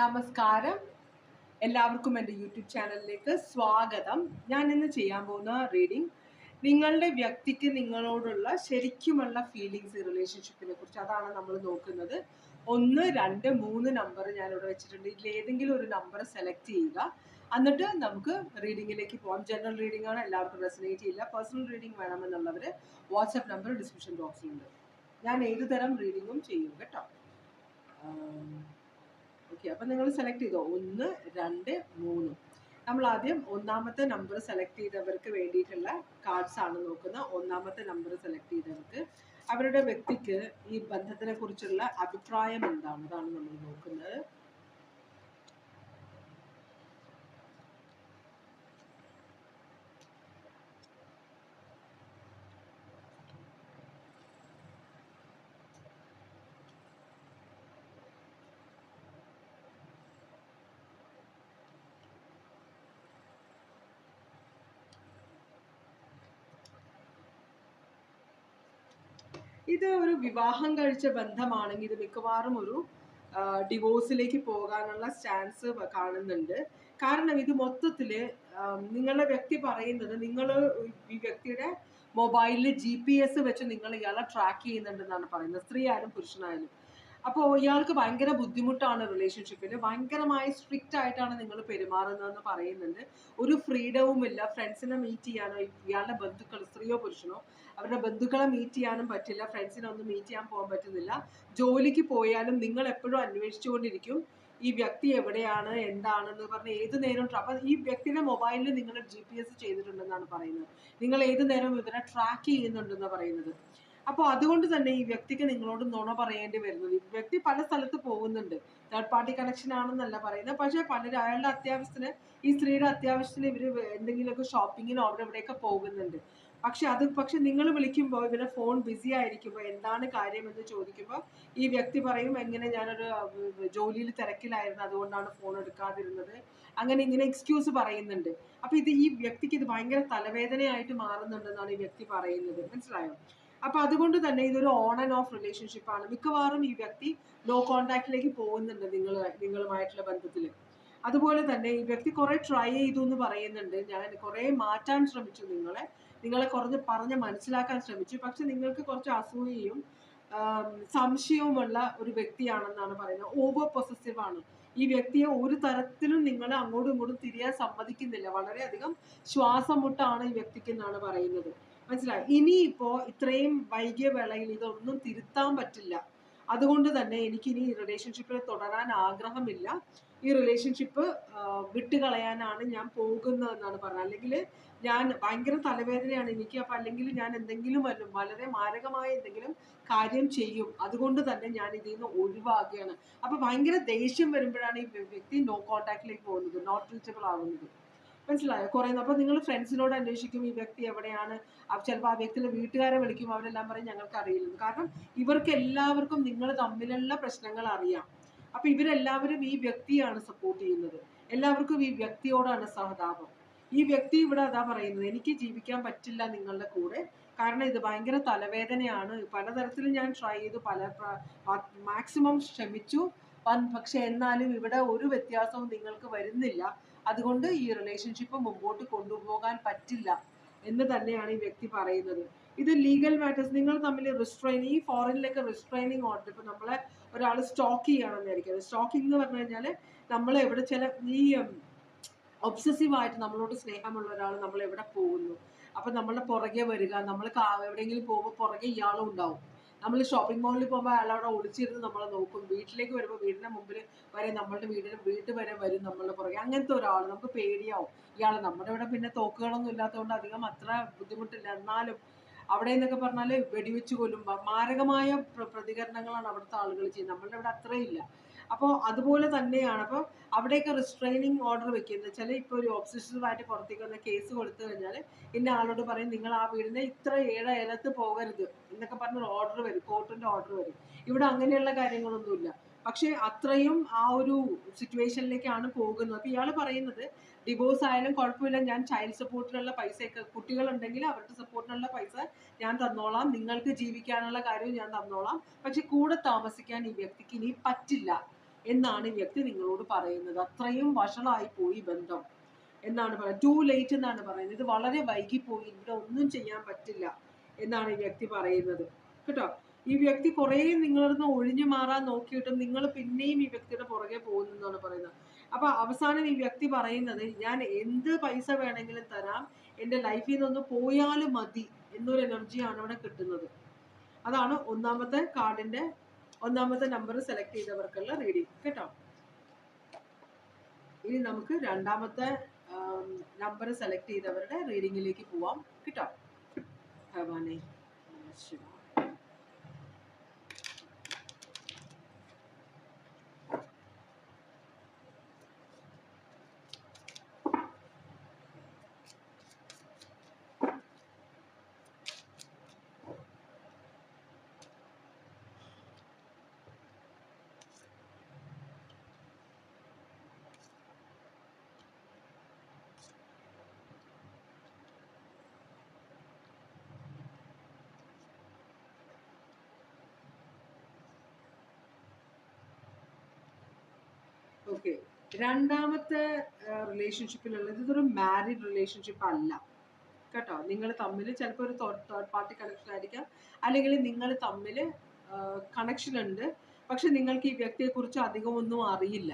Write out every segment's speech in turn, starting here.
നമസ്കാരം. എല്ലാവർക്കും എന്റെ യൂട്യൂബ് ചാനലിലേക്ക് സ്വാഗതം. ഞാൻ ഇന്ന് ചെയ്യാൻ പോകുന്ന റീഡിംഗ് നിങ്ങളുടെ വ്യക്തിക്ക് നിങ്ങളോടുള്ള ശരിക്കുമുള്ള ഫീലിങ്സ് റിലേഷൻഷിപ്പിനെ കുറിച്ച്. അതാണ് നമ്മൾ നോക്കുന്നത്. ഒന്ന് രണ്ട് മൂന്ന് നമ്പർ ഞാനിവിടെ വെച്ചിട്ടുണ്ട്. ഇതിൽ ഏതെങ്കിലും ഒരു നമ്പർ സെലക്ട് ചെയ്യുക. എന്നിട്ട് നമുക്ക് റീഡിങ്ങിലേക്ക് പോകാം ജനറൽ റീഡിംഗ് ആണ്. എല്ലാവർക്കും റെസനേറ്റ് ചെയ്യില്ല. പേഴ്സണൽ റീഡിംഗ് വേണമെന്നുള്ളവർ വാട്സപ്പ് നമ്പർ ഡിസ്ക്രിപ്ഷൻ ബോക്സിലുണ്ട് ഞാൻ ഏതുതരം റീഡിങ്ങും ചെയ്യും കേട്ടോ. ഓക്കെ അപ്പം നിങ്ങൾ സെലക്ട് ചെയ്തോ? ഒന്ന് രണ്ട് മൂന്ന്. നമ്മൾ ആദ്യം ഒന്നാമത്തെ നമ്പർ സെലക്ട് ചെയ്തവർക്ക് വേണ്ടിയിട്ടുള്ള കാർഡ്സ് ആണ് നോക്കുന്നത്. ഒന്നാമത്തെ നമ്പർ സെലക്ട് ചെയ്തവർക്ക്. അവരുടെ വ്യക്തിക്ക് ഈ ബന്ധത്തിനെ കുറിച്ചുള്ള അഭിപ്രായം എന്താണ്? അതാണ് നമ്മൾ നോക്കുന്നത്. ഇത് ഒരു വിവാഹം കഴിച്ച ബന്ധമാണെങ്കിൽ ഇത് മിക്കവാറും ഒരു ഡിവോഴ്സിലേക്ക് പോകാനുള്ള ചാൻസ് കാണുന്നുണ്ട്. കാരണം ഇത് മൊത്തത്തിൽ നിങ്ങളുടെ വ്യക്തി പറയുന്നത് നിങ്ങൾ ഈ വ്യക്തിയുടെ മൊബൈലിൽ ജി പി എസ് വെച്ച് നിങ്ങൾ ഇയാളെ ട്രാക്ക് ചെയ്യുന്നുണ്ടെന്നാണ് പറയുന്നത്. സ്ത്രീ ആയാലും പുരുഷനായാലും. അപ്പോൾ ഇയാൾക്ക് ഭയങ്കര ബുദ്ധിമുട്ടാണ് റിലേഷൻഷിപ്പിൽ ഭയങ്കരമായി സ്ട്രിക്റ്റ് ആയിട്ടാണ് നിങ്ങൾ പെരുമാറുന്നതെന്ന് പറയുന്നുണ്ട്. ഒരു ഫ്രീഡവും ഇല്ല. ഫ്രണ്ട്സിനെ മീറ്റ് ചെയ്യാനോ ഇയാളുടെ ബന്ധുക്കൾ സ്ത്രീയോ പുരുഷനോ അവരുടെ ബന്ധുക്കളെ മീറ്റ് ചെയ്യാനും പറ്റില്ല. ഫ്രണ്ട്സിനെ ഒന്നും മീറ്റ് ചെയ്യാൻ പോകാൻ പറ്റുന്നില്ല. ജോലിക്ക് പോയാലും നിങ്ങൾ എപ്പോഴും അന്വേഷിച്ചുകൊണ്ടിരിക്കും. ഈ വ്യക്തി എവിടെയാണ് എന്താണെന്ന് പറഞ്ഞ് ഏത് നേരം അപ്പൊ ഈ വ്യക്തിയുടെ മൊബൈലിൽ നിങ്ങൾ ജി പി എസ് ചെയ്തിട്ടുണ്ടെന്നാണ് പറയുന്നത്. നിങ്ങൾ ഏത് നേരം ഇവരെ ട്രാക്ക് ചെയ്യുന്നുണ്ടെന്ന് പറയുന്നത്. അപ്പോൾ അതുകൊണ്ട് തന്നെ ഈ വ്യക്തിക്ക് നിങ്ങളോട് നുണ പറയേണ്ടി വരുന്നത്. ഈ വ്യക്തി പല സ്ഥലത്ത് പോകുന്നുണ്ട്. തേർഡ് പാർട്ടി കണക്ഷൻ ആണെന്നല്ല പറയുന്നത്. പക്ഷേ പലരും അയാളുടെ അത്യാവശ്യത്തിന് ഈ സ്ത്രീയുടെ അത്യാവശ്യത്തിന് ഇവർ എന്തെങ്കിലുമൊക്കെ ഷോപ്പിങ്ങിനോ അവിടെ ഇവിടെയൊക്കെ പോകുന്നുണ്ട്. പക്ഷെ അത് പക്ഷെ നിങ്ങൾ വിളിക്കുമ്പോൾ ഇവരെ ഫോൺ ബിസി ആയിരിക്കുമ്പോൾ എന്താണ് കാര്യം എന്ന് ചോദിക്കുമ്പോൾ ഈ വ്യക്തി പറയും എങ്ങനെ ഞാനൊരു ജോലിയിൽ തിരക്കിലായിരുന്നു. അതുകൊണ്ടാണ് ഫോൺ എടുക്കാതിരുന്നത്. അങ്ങനെ ഇങ്ങനെ എക്സ്ക്യൂസ് പറയുന്നുണ്ട്. അപ്പൊ ഇത് ഈ വ്യക്തിക്ക് ഇത് ഭയങ്കര തലവേദനയായിട്ട് മാറുന്നുണ്ടെന്നാണ് ഈ വ്യക്തി പറയുന്നത്. മനസ്സിലായോ? അപ്പൊ അതുകൊണ്ട് തന്നെ ഇതൊരു ഓൺ ആൻഡ് ഓഫ് റിലേഷൻഷിപ്പ് ആണ്. മിക്കവാറും ഈ വ്യക്തി നോ കോണ്ടാക്റ്റിലേക്ക് പോകുന്നുണ്ട് നിങ്ങൾ നിങ്ങളുമായിട്ടുള്ള ബന്ധത്തിൽ അതുപോലെ തന്നെ ഈ വ്യക്തി കുറെ ട്രൈ ചെയ്തു എന്ന് പറയുന്നുണ്ട്. ഞാൻ കുറെ മാറ്റാൻ ശ്രമിച്ചു നിങ്ങളെ. നിങ്ങളെ കുറഞ്ഞ് പറഞ്ഞ് മനസ്സിലാക്കാൻ ശ്രമിച്ചു. പക്ഷെ നിങ്ങൾക്ക് കുറച്ച് അസൂയയും സംശയവുമുള്ള ഒരു വ്യക്തിയാണെന്നാണ് പറയുന്നത്. ഓവർ പൊസസീവ് ആണ്. ഈ വ്യക്തിയെ ഒരു തരത്തിലും നിങ്ങളെ അങ്ങോട്ടും ഇങ്ങോട്ടും തിരിയാൻ സമ്മതിക്കുന്നില്ല. വളരെയധികം ശ്വാസം മുട്ടാണ് ഈ വ്യക്തിക്ക് എന്നാണ് പറയുന്നത്. മനസ്സിലായി? ഇനിയിപ്പോ ഇത്രയും വൈകിയ വേളയിൽ ഇതൊന്നും തിരുത്താൻ പറ്റില്ല. അതുകൊണ്ട് തന്നെ എനിക്കിനി ഈ റിലേഷൻഷിപ്പിൽ തുടരാൻ ആഗ്രഹമില്ല. ഈ റിലേഷൻഷിപ്പ് വിട്ടുകളയാനാണ് ഞാൻ പോകുന്നതെന്നാണ് പറഞ്ഞത്. അല്ലെങ്കിൽ ഞാൻ ഭയങ്കര തലവേദനയാണ് എനിക്ക്. അപ്പൊ അല്ലെങ്കിൽ ഞാൻ എന്തെങ്കിലും വല്ലതും വളരെ മാരകമായ എന്തെങ്കിലും കാര്യം ചെയ്യും. അതുകൊണ്ട് തന്നെ ഞാൻ ഇതിൽ നിന്ന് ഒഴിവാക്കുകയാണ് അപ്പൊ ഭയങ്കര ദേഷ്യം വരുമ്പോഴാണ് ഈ വ്യക്തി നോ കോണ്ടാക്റ്റിലേക്ക് പോകുന്നത്. നോട്ട് റീച്ചബിൾ ആവുന്നത്. മനസ്സിലായോ? കുറെ അപ്പൊ നിങ്ങൾ ഫ്രണ്ട്സിനോട് അന്വേഷിക്കും ഈ വ്യക്തി എവിടെയാണ്. ചിലപ്പോൾ ആ വ്യക്തിയുടെ വീട്ടുകാരെ വിളിക്കും. അവരെല്ലാം പറയും ഞങ്ങൾക്ക് അറിയില്ലെന്ന് കാരണം ഇവർക്ക് എല്ലാവർക്കും നിങ്ങൾ തമ്മിലുള്ള പ്രശ്നങ്ങൾ അറിയാം. അപ്പൊ ഇവരെല്ലാവരും ഈ വ്യക്തിയാണ് സപ്പോർട്ട് ചെയ്യുന്നത്. എല്ലാവർക്കും ഈ വ്യക്തിയോടാണ് സഹതാപം. ഈ വ്യക്തി ഇവിടെ അതാ പറയുന്നത് എനിക്ക് ജീവിക്കാൻ പറ്റില്ല നിങ്ങളുടെ കൂടെ. കാരണം ഇത് ഭയങ്കര തലവേദനയാണ്. പലതരത്തിലും ഞാൻ ട്രൈ ചെയ്തു. പല മാക്സിമം ശ്രമിച്ചു പക്ഷെ എന്നാലും ഇവിടെ ഒരു വ്യത്യാസവും നിങ്ങൾക്ക് വരുന്നില്ല. അതുകൊണ്ട് ഈ റിലേഷൻഷിപ്പ് മുമ്പോട്ട് കൊണ്ടുപോകാൻ പറ്റില്ല എന്ന് തന്നെയാണ് ഈ വ്യക്തി പറയുന്നത്. ഇത് ലീഗൽ മാറ്റേഴ്സ് നിങ്ങൾ തമ്മിൽ റിസ്ട്രെയിൻ ഈ ഫോറിനിലൊക്കെ റിസ്ട്രെയിനിങ് ഓർഡർ ഇപ്പൊ നമ്മളെ ഒരാൾ സ്റ്റോക്ക് ചെയ്യണമെന്ന് വിചാരിക്കുന്നത് സ്റ്റോക്കിംഗ് എന്ന് പറഞ്ഞു കഴിഞ്ഞാൽ നമ്മൾ എവിടെ ചില ഈ ഒബ്സസീവ് ആയിട്ട് നമ്മളോട് സ്നേഹമുള്ള ഒരാൾ നമ്മൾ എവിടെ പോകുന്നു? അപ്പൊ നമ്മളുടെ പുറകെ വരിക നമ്മൾ എവിടെയെങ്കിലും പോകുമ്പോൾ പുറകെ ഇയാളും ഉണ്ടാവും. നമ്മൾ ഷോപ്പിംഗ് മാളിൽ പോകുമ്പോൾ അയാൾ അവിടെ ഒളിച്ചിരുന്ന് നമ്മളെ നോക്കും. വീട്ടിലേക്ക് വരുമ്പോൾ വീടിന്റെ മുമ്പിൽ വരെ നമ്മളുടെ വീടിന് വീട്ടിൽ വരെ വരും നമ്മളുടെ പുറകെ. അങ്ങനത്തെ ഒരാൾ നമുക്ക് പേടിയാവും. ഇയാൾ നമ്മുടെ ഇവിടെ പിന്നെ തോക്കുകളൊന്നും ഇല്ലാത്തതുകൊണ്ട് അധികം അത്ര ബുദ്ധിമുട്ടില്ല. എന്നാലും അവിടെ എന്നൊക്കെ പറഞ്ഞാൽ വെടിവെച്ച് കൊല്ലും മാരകമായ പ്രതികരണങ്ങളാണ് അവിടുത്തെ ആളുകൾ ചെയ്യുന്നത്. നമ്മളുടെ ഇവിടെ അത്രയില്ല അപ്പോൾ അതുപോലെ തന്നെയാണ്. അപ്പോൾ അവിടെയൊക്കെ റിസ്ട്രെയിനിങ് ഓർഡർ വെക്കുന്നത്. ചില ഇപ്പോൾ ഒരു ഒബ്സസീവായിട്ട് പുറത്തേക്ക് വന്ന കേസ് കൊടുത്തു കഴിഞ്ഞാൽ ഇന്ന ആളോട് പറയും നിങ്ങൾ ആ വീടിന്റെ ഇത്ര ഏഴ ഏലത്ത് പോകരുത് എന്നൊക്കെ പറഞ്ഞ ഓർഡർ വരും കോർട്ടിന്റെ ഓർഡർ വരും. ഇവിടെ അങ്ങനെയുള്ള കാര്യങ്ങളൊന്നുമില്ല. പക്ഷേ അത്രയും ആ ഒരു സിറ്റുവേഷനിലേക്കാണ് പോകുന്നത്. അപ്പോൾ ഇയാൾ പറയുന്നത് ഡിവോഴ്സ് ആയാലും കുഴപ്പമില്ല ഞാൻ ചൈൽഡ് സപ്പോർട്ടിനുള്ള പൈസയൊക്കെ കുട്ടികളുണ്ടെങ്കിൽ അവരുടെ സപ്പോർട്ടിനുള്ള പൈസ ഞാൻ തന്നോളാം. നിങ്ങൾക്ക് ജീവിക്കാനുള്ള കാര്യവും ഞാൻ തന്നോളാം. പക്ഷെ കൂടെ താമസിക്കാൻ ഈ വ്യക്തിക്ക് ഇനി പറ്റില്ല. എന്നാണ് വ്യക്തി നിങ്ങളോട് പറയുന്നത്. അത്രയും വഷളായി പോയി ബന്ധം എന്നാണ് പറയുന്നത്. ടു ലേറ്റ് എന്നാണ് പറയുന്നത്. ഇത് വളരെ വൈകിപ്പോയി. ഇവിടെ ഒന്നും ചെയ്യാൻ പറ്റില്ല എന്നാണ് ഈ വ്യക്തി പറയുന്നത്. കേട്ടോ? ഈ വ്യക്തി കുറേ നിങ്ങളിൽ നിന്ന് ഒഴിഞ്ഞു മാറാൻ നോക്കിയിട്ടും നിങ്ങൾ പിന്നെയും ഈ വ്യക്തിയുടെ പുറകെ പോകുന്നു എന്നാണ് പറയുന്നത്. അപ്പൊ അവസാനം ഈ വ്യക്തി പറയുന്നത് ഞാൻ എന്ത് പൈസ വേണമെങ്കിലും തരാം. എന്റെ ലൈഫിൽ നിന്നൊന്ന് പോയാലും മതി എന്നൊരു എനർജിയാണ് അവിടെ കിട്ടുന്നത്. അതാണ് ഒന്നാമത്തെ കാർഡിന്റെ ഒന്നാമത്തെ നമ്പർ സെലക്ട് ചെയ്തവർക്കുള്ള റീഡിംഗ് കേട്ടോ? ഇനി നമുക്ക് രണ്ടാമത്തെ നമ്പർ സെലക്ട് ചെയ്തവരുടെ റീഡിങ്ങിലേക്ക് പോവാം. കേട്ടോ? ഭഗവാനെ നമഃ ഓക്കെ രണ്ടാമത്തെ റിലേഷൻഷിപ്പിലുള്ളത് ഇതൊരു മാരിഡ് റിലേഷൻഷിപ്പ് അല്ല കേട്ടോ? നിങ്ങൾ തമ്മിൽ ചിലപ്പോൾ ഒരു തേർഡ് പാർട്ടി കണക്ഷൻ ആയിരിക്കാം. അല്ലെങ്കിൽ നിങ്ങൾ തമ്മിൽ കണക്ഷൻ ഉണ്ട്. പക്ഷെ നിങ്ങൾക്ക് ഈ വ്യക്തിയെക്കുറിച്ച് അധികമൊന്നും അറിയില്ല.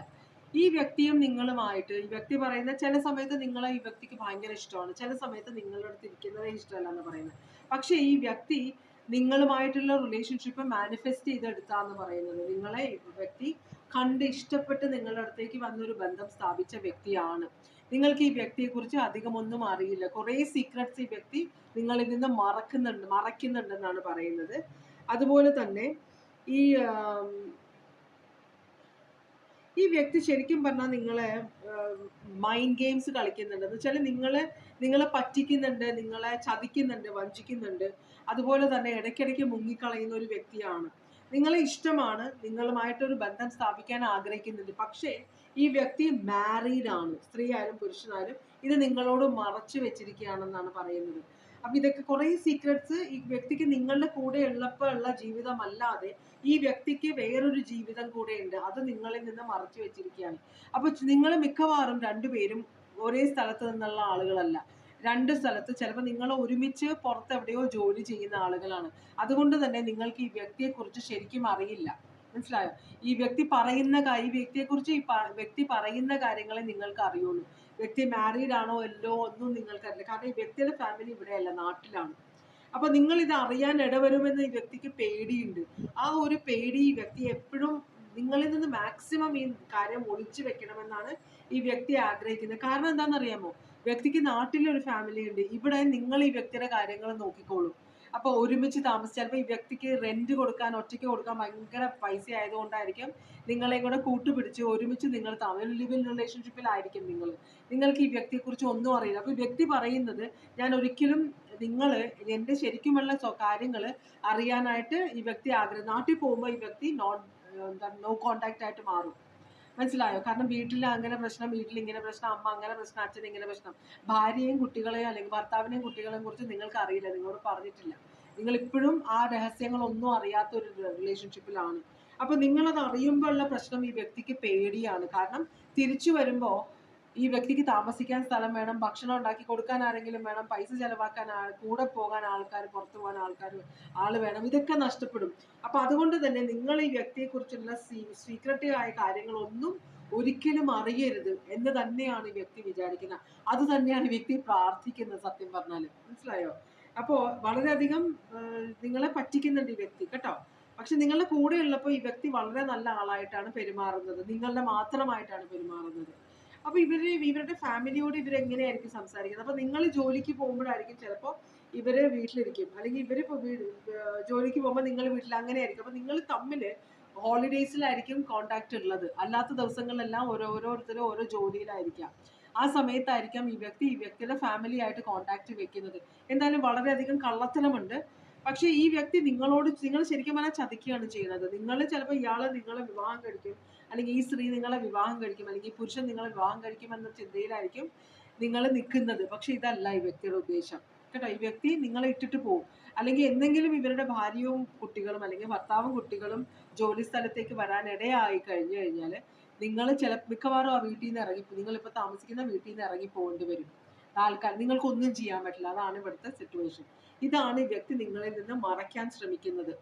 ഈ വ്യക്തിയും നിങ്ങളുമായിട്ട് ഈ വ്യക്തി പറയുന്ന ചില സമയത്ത് നിങ്ങളെ ഈ വ്യക്തിക്ക് ഭയങ്കര ഇഷ്ടമാണ്. ചില സമയത്ത് നിങ്ങളുടെ അടുത്ത് ഇരിക്കുന്നതേ ഇഷ്ടമല്ല എന്ന് പറയുന്നത്. പക്ഷെ ഈ വ്യക്തി നിങ്ങളുമായിട്ടുള്ള റിലേഷൻഷിപ്പ് മാനിഫെസ്റ്റ് ചെയ്തെടുത്താന്ന് പറയുന്നത്. നിങ്ങളെ വ്യക്തി കണ്ട് ഇഷ്ടപ്പെട്ട് നിങ്ങളുടെ അടുത്തേക്ക് വന്നൊരു ബന്ധം സ്ഥാപിച്ച വ്യക്തിയാണ്. നിങ്ങൾക്ക് ഈ വ്യക്തിയെക്കുറിച്ച് അധികമൊന്നും അറിയില്ല. കുറേ സീക്രട്സ് ഈ വ്യക്തി നിങ്ങളിൽ നിന്ന് മറക്കുന്നുണ്ട് മറയ്ക്കുന്നുണ്ടെന്നാണ് പറയുന്നത്. അതുപോലെ തന്നെ ഈ ഈ വ്യക്തി ശരിക്കും പറഞ്ഞാൽ നിങ്ങളെ മൈൻഡ് ഗെയിംസ് കളിക്കുന്നുണ്ട്. എന്ന് വെച്ചാൽ നിങ്ങളെ നിങ്ങളെ പറ്റിക്കുന്നുണ്ട് നിങ്ങളെ ചതിക്കുന്നുണ്ട് വഞ്ചിക്കുന്നുണ്ട്. അതുപോലെ തന്നെ ഇടയ്ക്കിടയ്ക്ക് മുങ്ങിക്കളയുന്ന ഒരു വ്യക്തിയാണ്. നിങ്ങളെ ഇഷ്ടമാണ് നിങ്ങളുമായിട്ട് ഒരു ബന്ധം സ്ഥാപിക്കാൻ ആഗ്രഹിക്കുന്നുണ്ട്. പക്ഷേ ഈ വ്യക്തി മാരീഡ് ആണ്. സ്ത്രീ ആയാലും പുരുഷനായാലും ഇത് നിങ്ങളോട് മറച്ചു വെച്ചിരിക്കുകയാണെന്നാണ് പറയുന്നത്. അപ്പൊ ഇതൊക്കെ കുറെ സീക്രട്സ് ഈ വ്യക്തിക്ക് നിങ്ങളുടെ കൂടെ ഉള്ളപ്പോൾ ഉള്ള ജീവിതം അല്ലാതെ ഈ വ്യക്തിക്ക് വേറൊരു ജീവിതം കൂടെ ഉണ്ട്. അത് നിങ്ങളിൽ നിന്ന് മറച്ചു വെച്ചിരിക്കുകയാണ്. അപ്പൊ നിങ്ങൾ മിക്കവാറും രണ്ടുപേരും ഒരേ സ്ഥലത്ത് നിന്നുള്ള ആളുകളല്ല. രണ്ട് സ്ഥലത്ത് ചിലപ്പോൾ നിങ്ങൾ ഒരുമിച്ച് പുറത്ത് എവിടെയോ ജോലി ചെയ്യുന്ന ആളുകളാണ്. അതുകൊണ്ട് തന്നെ നിങ്ങൾക്ക് ഈ വ്യക്തിയെക്കുറിച്ച് ശരിക്കും അറിയില്ല. മനസ്സിലായോ? ഈ വ്യക്തി പറയുന്ന ഈ വ്യക്തിയെക്കുറിച്ച് ഈ വ്യക്തി പറയുന്ന കാര്യങ്ങളെ നിങ്ങൾക്ക് അറിയുള്ളൂ. വ്യക്തി മാരീഡ് ആണോ അല്ലോ ഒന്നും നിങ്ങൾക്കറിയില്ല കാരണം ഈ വ്യക്തിയുടെ ഫാമിലി ഇവിടെയല്ല നാട്ടിലാണ്. അപ്പൊ നിങ്ങൾ ഇത് അറിയാൻ ഇടവരുമെന്ന് ഈ വ്യക്തിക്ക് പേടിയുണ്ട്. ആ ഒരു പേടി ഈ വ്യക്തി എപ്പോഴും നിങ്ങളിൽ നിന്ന് മാക്സിമം ഈ കാര്യം ഒളിച്ചു വെക്കണമെന്നാണ് ഈ വ്യക്തി ആഗ്രഹിക്കുന്നത്. കാരണം എന്താണെന്നറിയാമോ? വ്യക്തിക്ക് നാട്ടിലൊരു ഫാമിലി ഉണ്ട്. ഇവിടെ നിങ്ങൾ ഈ വ്യക്തിയുടെ കാര്യങ്ങൾ നോക്കിക്കോളൂ. അപ്പൊ ഒരുമിച്ച് താമസിച്ച് ചിലപ്പോൾ ഈ വ്യക്തിക്ക് റെന്റ് കൊടുക്കാൻ ഒറ്റയ്ക്ക് കൊടുക്കാൻ ഭയങ്കര പൈസ ആയതുകൊണ്ടായിരിക്കും നിങ്ങളെയും കൂടെ കൂട്ടുപിടിച്ച് ഒരുമിച്ച് നിങ്ങൾ തമ്മിൽ ലിവിൽ റിലേഷൻഷിപ്പിലായിരിക്കും നിങ്ങൾ. നിങ്ങൾക്ക് ഈ വ്യക്തിയെ കുറിച്ച് ഒന്നും അറിയില്ല. അപ്പൊ ഈ വ്യക്തി പറയുന്നത് ഞാൻ ഒരിക്കലും നിങ്ങൾ എന്റെ ശരിക്കുമുള്ള കാര്യങ്ങൾ അറിയാനായിട്ട് ഈ വ്യക്തി ആഗ്രഹം നാട്ടിൽ പോകുമ്പോൾ ഈ വ്യക്തി എന്താ നോ കോണ്ടാക്ട് ആയിട്ട് മാറും. മനസ്സിലായോ? കാരണം വീട്ടിൽ അങ്ങനെ പ്രശ്നം വീട്ടിൽ ഇങ്ങനെ പ്രശ്നം അമ്മ അങ്ങനെ പ്രശ്നം അച്ഛൻ ഇങ്ങനെ പ്രശ്നം. ഭാര്യയും കുട്ടികളെയും അല്ലെങ്കിൽ ഭർത്താവിനെയും കുട്ടികളെയും കുറിച്ച് നിങ്ങൾക്ക് അറിയില്ല നിങ്ങളോട് പറഞ്ഞിട്ടില്ല. നിങ്ങൾ ഇപ്പോഴും ആ രഹസ്യങ്ങളൊന്നും അറിയാത്ത ഒരു റിലേഷൻഷിപ്പിലാണ് അപ്പൊ നിങ്ങളത് അറിയുമ്പോൾ ഉള്ള പ്രശ്നം ഈ വ്യക്തിക്ക് പേടിയാണ്. കാരണം തിരിച്ചു വരുമ്പോ ഈ വ്യക്തിക്ക് താമസിക്കാൻ സ്ഥലം വേണം ഭക്ഷണം ഉണ്ടാക്കി കൊടുക്കാൻ ആരെങ്കിലും വേണം പൈസ ചെലവാക്കാൻ ആൾ കൂടെ പോകാൻ ആൾക്കാർ പുറത്തു പോകാൻ ആൾക്കാർ ആൾ വേണം ഇതൊക്കെ നഷ്ടപ്പെടും. അപ്പൊ അതുകൊണ്ട് തന്നെ നിങ്ങൾ ഈ വ്യക്തിയെക്കുറിച്ചുള്ള സീക്രട്ടീവ് ആയ കാര്യങ്ങളൊന്നും ഒരിക്കലും അറിയരുത് എന്ന് തന്നെയാണ് ഈ വ്യക്തി വിചാരിക്കുന്നത്. അത് തന്നെയാണ് വ്യക്തി പ്രാർത്ഥിക്കുന്നത് സത്യം പറഞ്ഞാൽ മനസ്സിലായോ? അപ്പോൾ വളരെയധികം നിങ്ങളെ പറ്റിക്കുന്നുണ്ട് ഈ വ്യക്തി കേട്ടോ? പക്ഷെ നിങ്ങളുടെ കൂടെ ഉള്ളപ്പോൾ ഈ വ്യക്തി വളരെ നല്ല ആളായിട്ടാണ് പെരുമാറുന്നത്. നിങ്ങളുടെ മാത്രമായിട്ടാണ് പെരുമാറുന്നത്. അപ്പൊ ഇവർ ഇവരുടെ ഫാമിലിയോട് ഇവർ എങ്ങനെയായിരിക്കും സംസാരിക്കുന്നത്? അപ്പൊ നിങ്ങൾ ജോലിക്ക് പോകുമ്പോഴായിരിക്കും ചിലപ്പോൾ ഇവർ വീട്ടിലിരിക്കും. അല്ലെങ്കിൽ ഇപ്പൊ വീട് ജോലിക്ക് പോകുമ്പോൾ നിങ്ങൾ വീട്ടിൽ അങ്ങനെയായിരിക്കും. അപ്പൊ നിങ്ങൾ തമ്മിൽ ഹോളിഡേയ്സിലായിരിക്കും കോണ്ടാക്ട് ഉള്ളത്. അല്ലാത്ത ദിവസങ്ങളിലെല്ലാം ഓരോ ഓരോരുത്തരും ഓരോ ജോലിയിലായിരിക്കാം. ആ സമയത്തായിരിക്കാം ഈ വ്യക്തി ഈ വ്യക്തിയുടെ ഫാമിലി ആയിട്ട് കോണ്ടാക്ട് വെക്കുന്നത്. എന്തായാലും വളരെയധികം കള്ളത്തരമുണ്ട്. പക്ഷേ ഈ വ്യക്തി നിങ്ങളോട് നിങ്ങൾ ശരിക്കും പറഞ്ഞാൽ ചതിക്കുകയാണ് ചെയ്യുന്നത്. നിങ്ങൾ ചിലപ്പോൾ ഇയാൾ നിങ്ങളെ വിവാഹം കഴിക്കും അല്ലെങ്കിൽ ഈ സ്ത്രീ നിങ്ങളെ വിവാഹം കഴിക്കും അല്ലെങ്കിൽ ഈ പുരുഷൻ നിങ്ങളെ വിവാഹം കഴിക്കും എന്ന ചിന്തയിലായിരിക്കും നിങ്ങൾ നിൽക്കുന്നത്. പക്ഷെ ഇതല്ല ഈ വ്യക്തിയുടെ ഉദ്ദേശം. കേട്ടോ ഈ വ്യക്തി നിങ്ങളെ ഇട്ടിട്ട് പോകും അല്ലെങ്കിൽ എന്തെങ്കിലും ഇവരുടെ ഭാര്യയും കുട്ടികളും അല്ലെങ്കിൽ ഭർത്താവും കുട്ടികളും ജോലി സ്ഥലത്തേക്ക് വരാൻ ഇടയായി കഴിഞ്ഞു കഴിഞ്ഞാൽ നിങ്ങൾ ചില മിക്കവാറും ആ വീട്ടിൽ നിന്ന് ഇറങ്ങി നിങ്ങളിപ്പോൾ താമസിക്കുന്ന വീട്ടിൽ നിന്ന് ഇറങ്ങി പോകേണ്ടി വരും. ആൾക്കാർ നിങ്ങൾക്കൊന്നും ചെയ്യാൻ പറ്റില്ല. അതാണ് ഇവിടുത്തെ സിറ്റുവേഷൻ ഇതാണ് ഈ വ്യക്തി നിങ്ങളിൽ നിന്ന് മറയ്ക്കാൻ ശ്രമിക്കുന്നത്.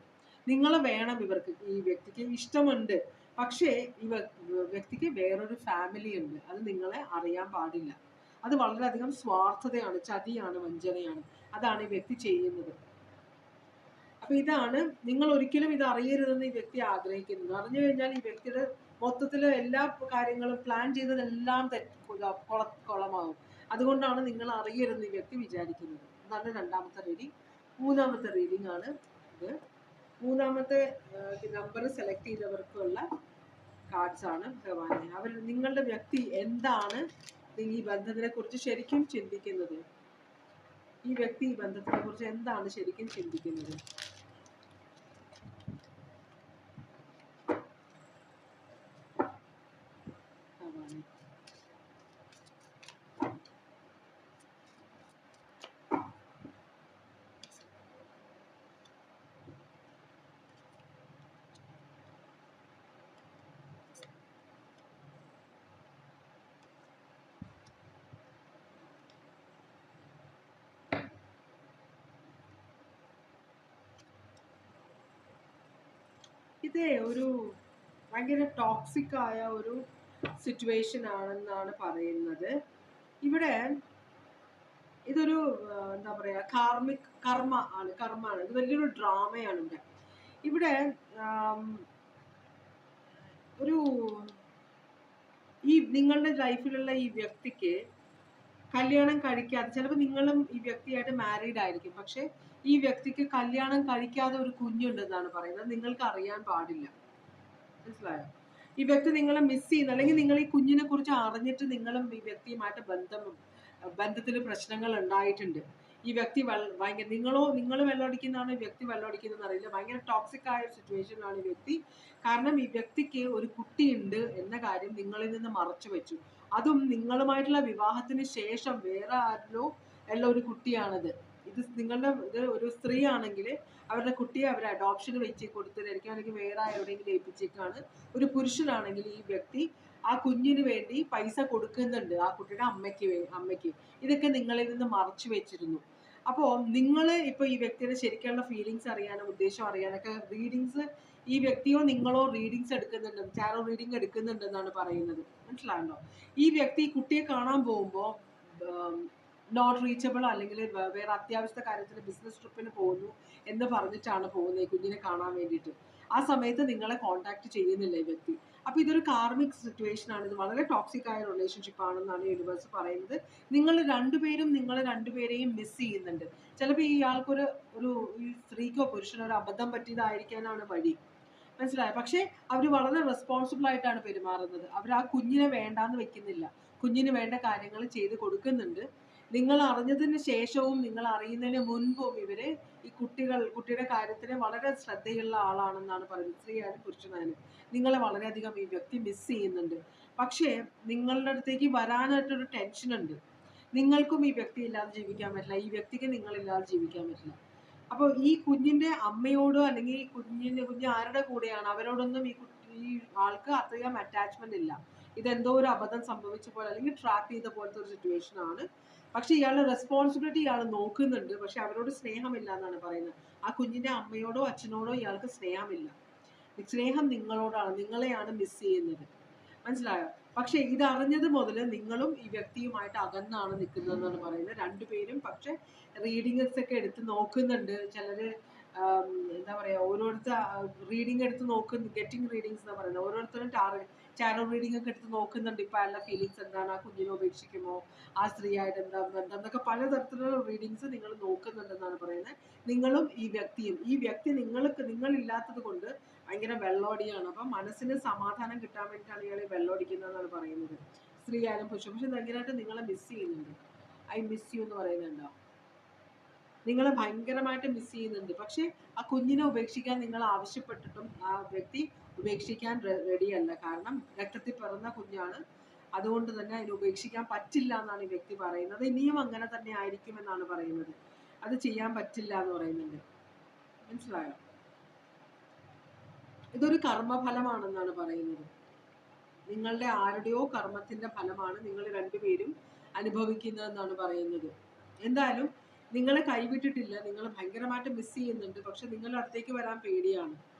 നിങ്ങളെ വേണം ഇവർക്ക്. ഈ വ്യക്തിക്ക് ഇഷ്ടമുണ്ട്. പക്ഷേ ഇവ വ്യക്തിക്ക് വേറൊരു ഫാമിലി ഉണ്ട്. അത് നിങ്ങളെ അറിയാൻ പാടില്ല. അത് വളരെയധികം സ്വാർത്ഥതയാണ് ചതിയാണ് വഞ്ചനയാണ്. അതാണ് ഈ വ്യക്തി ചെയ്യുന്നത്. അപ്പൊ ഇതാണ് നിങ്ങൾ ഒരിക്കലും ഇത് അറിയരുതെന്ന് ഈ വ്യക്തി ആഗ്രഹിക്കുന്നത്. അറിഞ്ഞു കഴിഞ്ഞാൽ ഈ വ്യക്തിയുടെ മൊത്തത്തിലെ എല്ലാ കാര്യങ്ങളും പ്ലാൻ ചെയ്തതെല്ലാം തെറ്റ് കൊള കുളമാവും. അതുകൊണ്ടാണ് നിങ്ങൾ അറിയരുതെന്ന് ഈ വ്യക്തി വിചാരിക്കുന്നത്. അതാണ് രണ്ടാമത്തെ റീഡിങ് മൂന്നാമത്തെ റീഡിംഗ് ആണ് ഇത്. മൂന്നാമത്തെ നമ്പർ സെലക്ട് ചെയ്തവർക്കുള്ള കാർഡ്സ് ആണ് ഭഗവാനെ. അവർ നിങ്ങളുടെ വ്യക്തി എന്താണ് ഈ ബന്ധത്തിനെ കുറിച്ച് ശരിക്കും ചിന്തിക്കുന്നത്? ഈ വ്യക്തി ഈ ബന്ധത്തിനെ കുറിച്ച് എന്താണ് ശരിക്കും ചിന്തിക്കുന്നത് ഭഗവാനെ ഇത് ഒരു ഭയങ്കര ടോക്സിക് ആയ ഒരു സിറ്റുവേഷൻ ആണെന്നാണ് പറയുന്നത്. ഇവിടെ ഇതൊരു എന്താ പറയുക കാർമിക് കർമ്മ ആണ് കർമ്മ ആണ്. ഇത് വലിയൊരു ഡ്രാമയാണ് ഇവിടെ. ഇവിടെ ഒരു ഈ നിങ്ങളുടെ ലൈഫിലുള്ള ഈ വ്യക്തിക്ക് കല്യാണം കഴിക്കാതെ ചിലപ്പോൾ നിങ്ങളും ഈ വ്യക്തിയായിട്ട് മാരീഡ് ആയിരിക്കും. പക്ഷെ ഈ വ്യക്തിക്ക് കല്യാണം കഴിക്കാതെ ഒരു കുഞ്ഞുണ്ടെന്നാണ് പറയുന്നത്. നിങ്ങൾക്ക് അറിയാൻ പാടില്ല. മനസ്സിലായോ? ഈ വ്യക്തി നിങ്ങളെ മിസ് ചെയ്യുന്നു. അല്ലെങ്കിൽ നിങ്ങൾ ഈ കുഞ്ഞിനെ കുറിച്ച് അറിഞ്ഞിട്ട് നിങ്ങളും ഈ വ്യക്തിയുമായിട്ട് ബന്ധം ബന്ധത്തിൽ പ്രശ്നങ്ങൾ ഉണ്ടായിട്ടുണ്ട്. ഈ വ്യക്തി ഭയങ്കര നിങ്ങളോ നിങ്ങൾ വെള്ളമടിക്കുന്നതാണോ ഈ വ്യക്തി വെള്ളമടിക്കുന്നതെന്ന് അറിയില്ല. ഭയങ്കര ടോക്സിക് ആയ സിറ്റുവേഷനിലാണ് ഈ വ്യക്തി. കാരണം ഈ വ്യക്തിക്ക് ഒരു കുട്ടിയുണ്ട് എന്ന കാര്യം നിങ്ങളിൽ നിന്ന് മറച്ചു വെച്ചു. അതും നിങ്ങളുമായിട്ടുള്ള വിവാഹത്തിന് ശേഷം വേറെ ആരിലോ ഉള്ള ഒരു കുട്ടിയാണിത്. ഇത് നിങ്ങളുടെ ഇത് ഒരു സ്ത്രീ ആണെങ്കിൽ അവരുടെ കുട്ടിയെ അവർ അഡോപ്ഷന് വെച്ച് കൊടുത്തതായിരിക്കും. അല്ലെങ്കിൽ വേറെ എവിടെയെങ്കിലും ഏൽപ്പിച്ചേക്കാണ്. ഒരു പുരുഷനാണെങ്കിൽ ഈ വ്യക്തി ആ കുഞ്ഞിന് വേണ്ടി പൈസ കൊടുക്കുന്നുണ്ട് ആ കുട്ടിയുടെ അമ്മയ്ക്ക് അമ്മയ്ക്ക്. ഇതൊക്കെ നിങ്ങളിൽ നിന്ന് മറച്ചു വെച്ചിരുന്നു. അപ്പോൾ നിങ്ങൾ ഇപ്പോൾ ഈ വ്യക്തിയുടെ ശരിക്കുള്ള ഫീലിങ്സ് അറിയാനോ ഉദ്ദേശം അറിയാനൊക്കെ റീഡിങ്സ് ഈ വ്യക്തിയോ നിങ്ങളോ റീഡിങ്സ് എടുക്കുന്നുണ്ട് ചാരോ റീഡിങ് എടുക്കുന്നുണ്ടെന്നാണ് പറയുന്നത്. മനസ്സിലായല്ലോ ഈ വ്യക്തി കുട്ടിയെ കാണാൻ പോകുമ്പോൾ നോട്ട് റീച്ചബിൾ അല്ലെങ്കിൽ വേറെ അത്യാവശ്യ കാര്യത്തിന് ബിസിനസ് ട്രിപ്പിന് പോകുന്നു എന്ന് പറഞ്ഞിട്ടാണ് പോകുന്നത് കുഞ്ഞിനെ കാണാൻ വേണ്ടിയിട്ട്. ആ സമയത്ത് നിങ്ങളെ കോണ്ടാക്ട് ചെയ്യുന്നില്ല ഈ വ്യക്തി. അപ്പൊ ഇതൊരു കാർമിക് സിറ്റുവേഷൻ ആണ്. ഇത് വളരെ ടോക്സിക് ആയ റിലേഷൻഷിപ്പ് ആണെന്നാണ് യൂണിവേഴ്സ് പറയുന്നത്. നിങ്ങൾ രണ്ടുപേരും നിങ്ങൾ രണ്ടുപേരെയും മിസ് ചെയ്യുന്നുണ്ട്. ചിലപ്പോൾ ഈ ആൾക്കൊരു ഒരു ഈ സ്ത്രീക്കോ പുരുഷനോ ഒരു അബദ്ധം പറ്റിയതായിരിക്കാനാണ് വഴി. മനസ്സിലായോ? പക്ഷേ അവർ വളരെ റെസ്പോൺസിബിൾ ആയിട്ടാണ് പെരുമാറുന്നത്. അവർ ആ കുഞ്ഞിനെ വേണ്ടാന്ന് വെക്കുന്നില്ല. കുഞ്ഞിന് വേണ്ട കാര്യങ്ങൾ ചെയ്ത് കൊടുക്കുന്നുണ്ട്. നിങ്ങൾ അറിഞ്ഞതിന് ശേഷവും നിങ്ങൾ അറിയുന്നതിന് മുൻപും ഇവർ ഈ കുട്ടികൾ കുട്ടിയുടെ കാര്യത്തിന് വളരെ ശ്രദ്ധയുള്ള ആളാണെന്നാണ് പറയുന്നത്. സ്ത്രീയായാലും പുരുഷനായാലും. നിങ്ങളെ വളരെയധികം ഈ വ്യക്തി മിസ് ചെയ്യുന്നുണ്ട്. പക്ഷേ നിങ്ങളുടെ അടുത്തേക്ക് വരാനായിട്ടൊരു ടെൻഷൻ ഉണ്ട്. നിങ്ങൾക്കും ഈ വ്യക്തി ഇല്ലാതെ ജീവിക്കാൻ പറ്റില്ല. ഈ വ്യക്തിക്ക് നിങ്ങളില്ലാതെ ജീവിക്കാൻ പറ്റില്ല. അപ്പോൾ ഈ കുഞ്ഞിന്റെ അമ്മയോടോ അല്ലെങ്കിൽ കുഞ്ഞിന്റെ കുഞ്ഞ് ആരുടെ കൂടെയാണ്? അവരോടൊന്നും ഈ കുട്ടി ഈ ആൾക്ക് അത്രയും അറ്റാച്ച്മെന്റ് ഇല്ല. ഇതെന്തോ ഒരു അബദ്ധം സംഭവിച്ച പോലെ അല്ലെങ്കിൽ ട്രാപ്പ് ചെയ്ത പോലത്തെ ഒരു സിറ്റുവേഷൻ ആണ്. പക്ഷെ ഇയാളുടെ റെസ്പോൺസിബിലിറ്റി ഇയാൾ നോക്കുന്നുണ്ട്. പക്ഷെ അവരോട് സ്നേഹമില്ല എന്നാണ് പറയുന്നത്. ആ കുഞ്ഞിന്റെ അമ്മയോടോ അച്ഛനോടോ ഇയാൾക്ക് സ്നേഹമില്ല. സ്നേഹം നിങ്ങളോടാണ്. നിങ്ങളെയാണ് മിസ് ചെയ്യുന്നത്. മനസ്സിലായോ? പക്ഷെ അറിഞ്ഞത് മുതൽ നിങ്ങളും ഈ വ്യക്തിയുമായിട്ട് അകന്നാണ് നിൽക്കുന്നത് എന്നാണ് പറയുന്നത്. രണ്ടുപേരും പക്ഷെ റീഡിങ്സ് ഒക്കെ എടുത്ത് നോക്കുന്നുണ്ട്. ചിലര് എന്താ പറയാ ഓരോരുത്തർ റീഡിംഗ് എടുത്ത് നോക്കുന്നു ഗെറ്റിംഗ് റീഡിങ്സ് എന്നാ പറയുന്നത്. ഓരോരുത്തരും ടാർ ചാരോ റീഡിംഗ് ഒക്കെ എടുത്ത് നോക്കുന്നുണ്ട്. ഇപ്പൊ അല്ല ഫീലിങ്സ് എന്താണ്? ആ കുഞ്ഞിനെ ഉപേക്ഷിക്കുമോ? ആ സ്ത്രീയായിട്ട് എന്താ ബന്ധം? എന്നൊക്കെ പലതരത്തിലുള്ള റീഡിങ്സ് നിങ്ങൾ നോക്കുന്നുണ്ടെന്നാണ് പറയുന്നത്. നിങ്ങളും ഈ വ്യക്തിയും ഈ വ്യക്തി നിങ്ങൾക്ക് നിങ്ങളില്ലാത്തത് കൊണ്ട് ഭയങ്കര വെള്ളോടിയാണ്. അപ്പം മനസ്സിന് സമാധാനം കിട്ടാൻ വേണ്ടിയിട്ടാണ് ഇയാൾ വെള്ളോടിക്കുന്നതെന്നാണ് പറയുന്നത്. സ്ത്രീ ആയാലും പുരുഷൻ പക്ഷെ ഭയങ്കരമായിട്ട് നിങ്ങളെ മിസ് ചെയ്യുന്നുണ്ട്. ഐ മിസ് യു എന്ന് പറയുന്നുണ്ടോ? നിങ്ങളെ ഭയങ്കരമായിട്ട് മിസ് ചെയ്യുന്നുണ്ട്. പക്ഷെ ആ കുഞ്ഞിനെ ഉപേക്ഷിക്കാൻ നിങ്ങൾ ആവശ്യപ്പെട്ടിട്ടും ആ വ്യക്തി ഉപേക്ഷിക്കാൻ റെഡിയല്ല കാരണം രക്തത്തിൽ പിറന്ന കുഞ്ഞാണ്. അതുകൊണ്ട് തന്നെ അതിനെ ഉപേക്ഷിക്കാൻ പറ്റില്ല എന്നാണ് ഈ വ്യക്തി പറയുന്നത്. ഇനിയും അങ്ങനെ തന്നെ ആയിരിക്കും എന്നാണ് പറയുന്നത്. അത് ചെയ്യാൻ പറ്റില്ല എന്ന് പറയുന്നുണ്ട്. മനസ്സിലായോ? ഇതൊരു കർമ്മഫലമാണെന്നാണ് പറയുന്നത്. നിങ്ങളുടെ ആരുടെയോ കർമ്മത്തിന്റെ ഫലമാണ് നിങ്ങൾ രണ്ടുപേരും അനുഭവിക്കുന്നതെന്നാണ് പറയുന്നത്. എന്തായാലും നിങ്ങളെ കൈവിട്ടിട്ടില്ല. നിങ്ങൾ ഭയങ്കരമായിട്ട് മിസ് ചെയ്യുന്നുണ്ട്. പക്ഷെ നിങ്ങളുടെ അടുത്തേക്ക് വരാൻ പേടിയാണ്.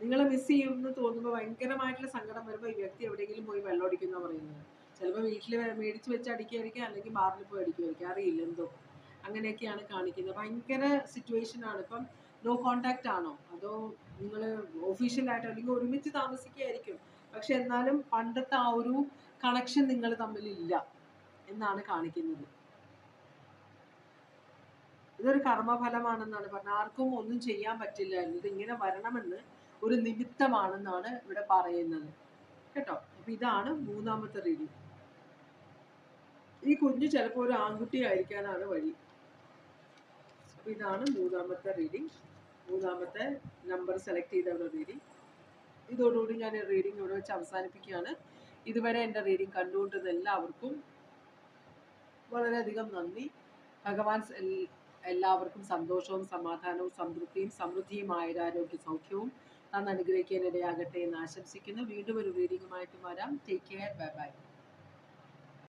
നിങ്ങളെ മിസ് ചെയ്യുമെന്ന് തോന്നുമ്പോൾ ഭയങ്കരമായിട്ടുള്ള സങ്കടം വരുമ്പോൾ ഈ വ്യക്തി എവിടെയെങ്കിലും പോയി വെള്ളം അടിക്കുന്ന പറയുന്നത്. ചിലപ്പോൾ വീട്ടിൽ മേടിച്ച് വെച്ച് അടിക്കുമായിരിക്കും അല്ലെങ്കിൽ ബാറിൽ പോയി അടിക്കുമായിരിക്കും അറിയില്ല എന്തോ. അങ്ങനെയൊക്കെയാണ് കാണിക്കുന്നത്. ഭയങ്കര സിറ്റുവേഷൻ ആണ്. ഇപ്പം നോ കോണ്ടാക്റ്റ് ആണോ? അതോ നിങ്ങൾ ഒഫീഷ്യലായിട്ടോ അല്ലെങ്കിൽ ഒരുമിച്ച് താമസിക്കുകയായിരിക്കും പക്ഷെ എന്നാലും പണ്ടത്തെ ആ ഒരു കണക്ഷൻ നിങ്ങൾ തമ്മിലില്ല എന്നാണ് കാണിക്കുന്നത്. ഇതൊരു കർമ്മഫലമാണെന്നാണ് പറഞ്ഞത്. ആർക്കും ഒന്നും ചെയ്യാൻ പറ്റില്ലായിരുന്നു ഇതിങ്ങനെ വരണമെന്ന് ഒരു നിമിത്തമാണെന്നാണ് ഇവിടെ പറയുന്നത്. കേട്ടോ? അപ്പൊ ഇതാണ് മൂന്നാമത്തെ റീഡിങ് ഈ കുഞ്ഞ് ചിലപ്പോൾ ഒരു ആൺകുട്ടി ആയിരിക്കാനാണ് വഴി. അപ്പൊ ഇതാണ് മൂന്നാമത്തെ റീഡിങ് മൂന്നാമത്തെ നമ്പർ സെലക്ട് ചെയ്ത റീഡിങ് ഇതോടുകൂടി ഞാൻ റീഡിങ് ഇവിടെ വെച്ച് അവസാനിപ്പിക്കുകയാണ്. ഇതുവരെ എന്റെ റീഡിങ് കണ്ടുകൊണ്ടിരുന്ന എല്ലാവർക്കും വളരെയധികം നന്ദി. ഭഗവാൻ എല്ലാവർക്കും സന്തോഷവും സമാധാനവും സംതൃപ്തിയും സമൃദ്ധിയും ആയുരാരോഗ്യ സൗഖ്യവും തന്ന് അനുഗ്രഹിക്കാനിടയാകട്ടെ എന്ന് ആശംസിക്കുന്നു. വീണ്ടും ഒരു റീഡിങ്ങുമായിട്ട് വരാം ടേക്ക് കെയർ ബൈ ബൈ